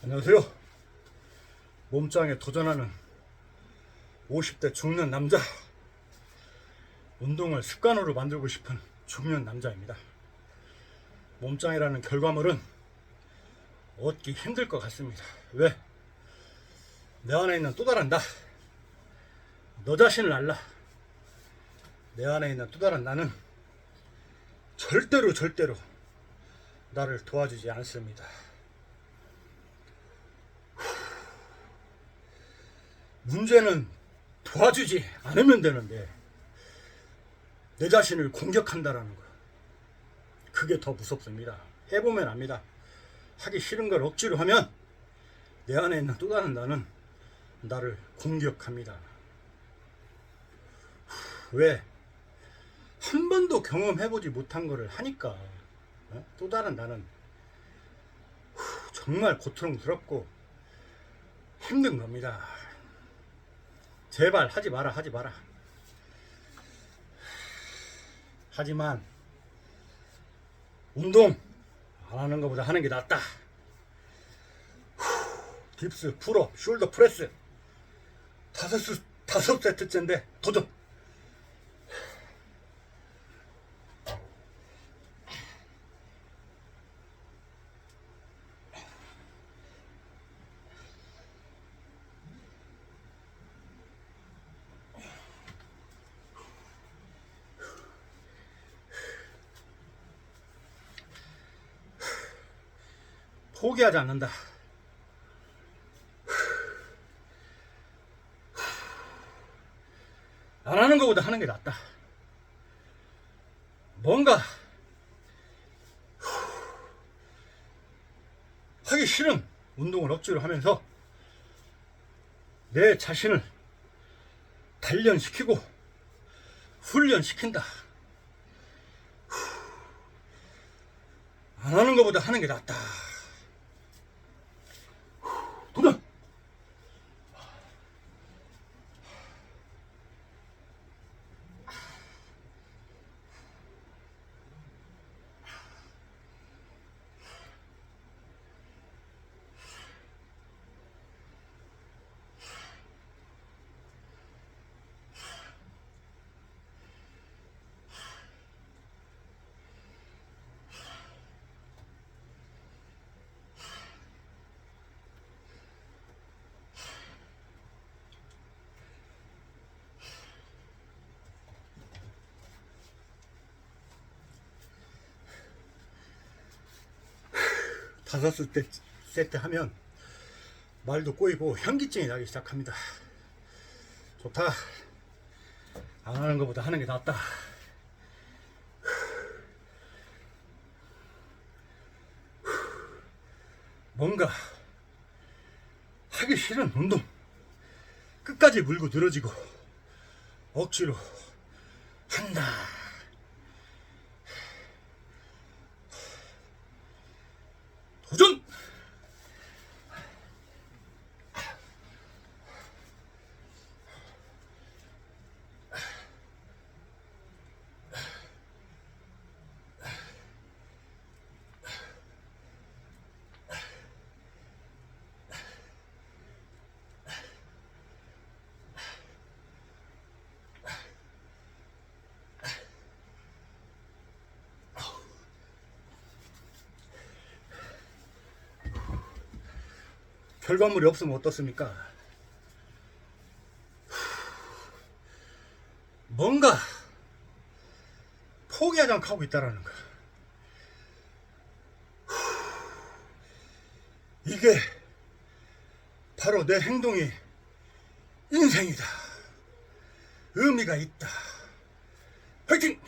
안녕하세요. 몸짱에 도전하는 50대 중년 남자. 운동을 습관으로 만들고 싶은 중년 남자입니다. 몸짱이라는 결과물은 얻기 힘들 것 같습니다. 왜? 내 안에 있는 또 다른 나. 너 자신을 알라. 내 안에 있는 또 다른 나는 절대로 절대로 나를 도와주지 않습니다. 문제는 도와주지 않으면 되는데 내 자신을 공격한다라는 거 그게 더 무섭습니다. 해보면 압니다. 하기 싫은 걸 억지로 하면 내 안에 있는 또 다른 나는 나를 공격합니다. 왜? 한 번도 경험해보지 못한 거를 하니까 어? 또 다른 나는 후, 정말 고통스럽고 힘든 겁니다. 제발 하지 마라 하지 마라. 하지만 운동 안 하는 것보다 하는 게 낫다. 후, 딥스, 풀업, 숄더 프레스 다섯 수 다섯 세트째인데 도전. 포기하지 않는다. 안 하는 것보다 하는 게 낫다. 뭔가 하기 싫은 운동을 억지로 하면서 내 자신을 단련시키고 훈련시킨다. 안 하는 것보다 하는 게 낫다. 도전! 다섯 세트, 하면 말도 꼬이고 현기증이 나기 시작합니다. 좋다. 안 하는 것보다 하는 게 낫다. 뭔가 하기 싫은 운동 끝까지 물고 늘어지고 억지로 한다. 도전! 결과물이 없으면 어떻습니까? 뭔가 포기하지 않고 하고 있다라는 거. 이게 바로 내 행동이 인생이다. 의미가 있다. 화이팅!